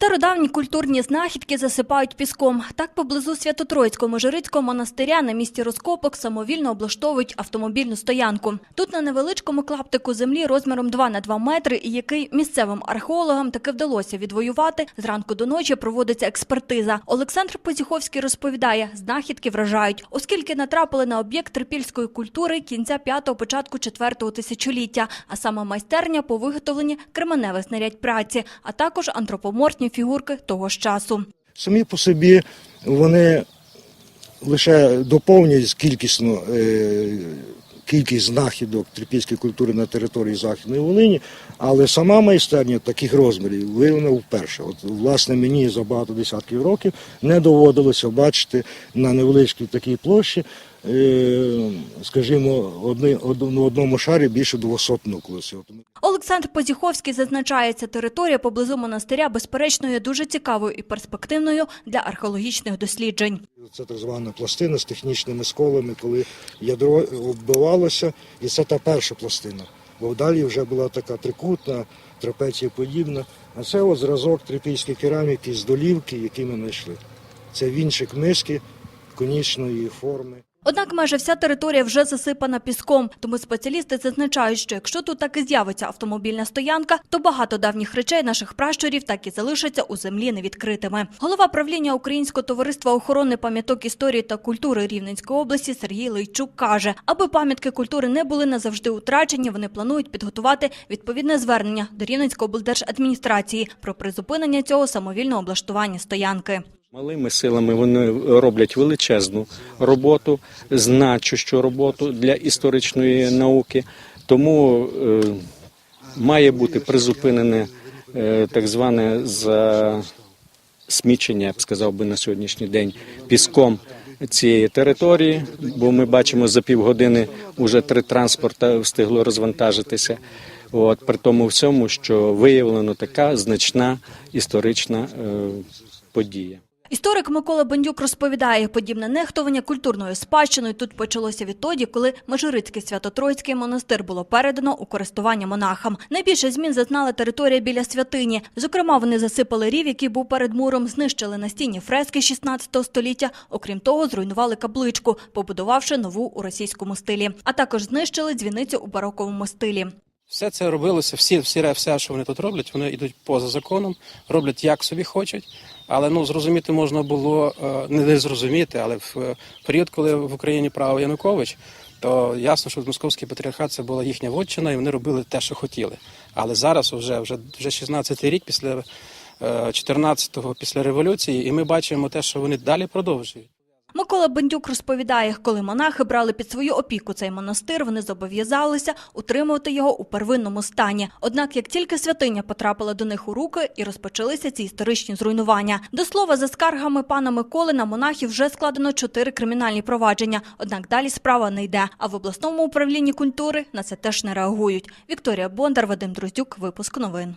Стародавні культурні знахідки засипають піском. Так поблизу Свято-Троїцького Межирицького монастиря на місці розкопок самовільно облаштовують автомобільну стоянку. Тут на невеличкому клаптику землі розміром 2 на 2 метри, який місцевим археологам таки вдалося відвоювати, зранку до ночі проводиться експертиза. Олександр Позіховський розповідає, знахідки вражають, оскільки натрапили на об'єкт трипільської культури кінця 5-го, початку 4-го тисячоліття, а саме майстерня по виготовленні кременевих знарядь праці, а також антропоморфні фігурки того ж часу. Самі по собі вони лише доповнюють кількісно е, кількість знахідок трипільської культури на території Західної Волині, але сама майстерня таких розмірів виявлена вперше. От, власне, мені за багато десятків років не доводилося бачити на невеличкій такій площі, е, скажімо, на одному шарі більше 200 нуклеусів. Олександр Позіховський зазначає, ця територія поблизу монастиря безперечно є дуже цікавою і перспективною для археологічних досліджень. Це так звана пластина з технічними сколами, коли ядро оббивалося, і це та перша пластина. Бо далі вже була така трикутна, трапецієподібна. А це от зразок трипільської кераміки з долівки, які ми знайшли. Це вінчик миски конічної форми. Однак майже вся територія вже засипана піском, тому спеціалісти зазначають, що якщо тут так і з'явиться автомобільна стоянка, то багато давніх речей наших пращурів так і залишаться у землі невідкритими. Голова правління Українського товариства охорони пам'яток історії та культури Рівненської області Сергій Лейчук каже, аби пам'ятки культури не були назавжди утрачені, вони планують підготувати відповідне звернення до Рівненської облдержадміністрації про призупинення цього самовільного облаштування стоянки. Малими силами вони роблять величезну роботу, значущу роботу для історичної науки. Тому е, має бути призупинене е, так зване засмічення, я б сказав би на сьогоднішній день, піском цієї території, бо ми бачимо за півгодини вже три транспорта встигло розвантажитися. От при тому всьому, що виявлено така значна історична е, подія. Історик Микола Бандюк розповідає, подібне нехтування культурною спадщиною тут почалося відтоді, коли Межирицький Свято-Троїцький монастир було передано у користування монахам. Найбільше змін зазнала територія біля святині. Зокрема, вони засипали рів, який був перед муром, знищили настінні фрески 16 століття. Окрім того, зруйнували капличку, побудувавши нову у російському стилі. А також знищили дзвіницю у бароковому стилі. Все це робилося, всі, всі, все, що вони тут роблять, вони йдуть поза законом, роблять як собі хочуть. Але ну зрозуміти можна було е, не зрозуміти, але в е, період, коли в Україні правив Янукович, то ясно, що московський патріархат це була їхня вотчина, і вони робили те, що хотіли. Але зараз вже вже вже 16-й рік після е, 14-го, після революції, і ми бачимо те, що вони далі продовжують. Микола Бендюк розповідає, коли монахи брали під свою опіку цей монастир, вони зобов'язалися утримувати його у первинному стані. Однак, як тільки святиня потрапила до них у руки, і розпочалися ці історичні зруйнування. До слова, за скаргами пана Миколи на монахів вже складено чотири кримінальні провадження. Однак далі справа не йде. А в обласному управлінні культури на це теж не реагують. Вікторія Бондар, Вадим Друздюк, випуск новин.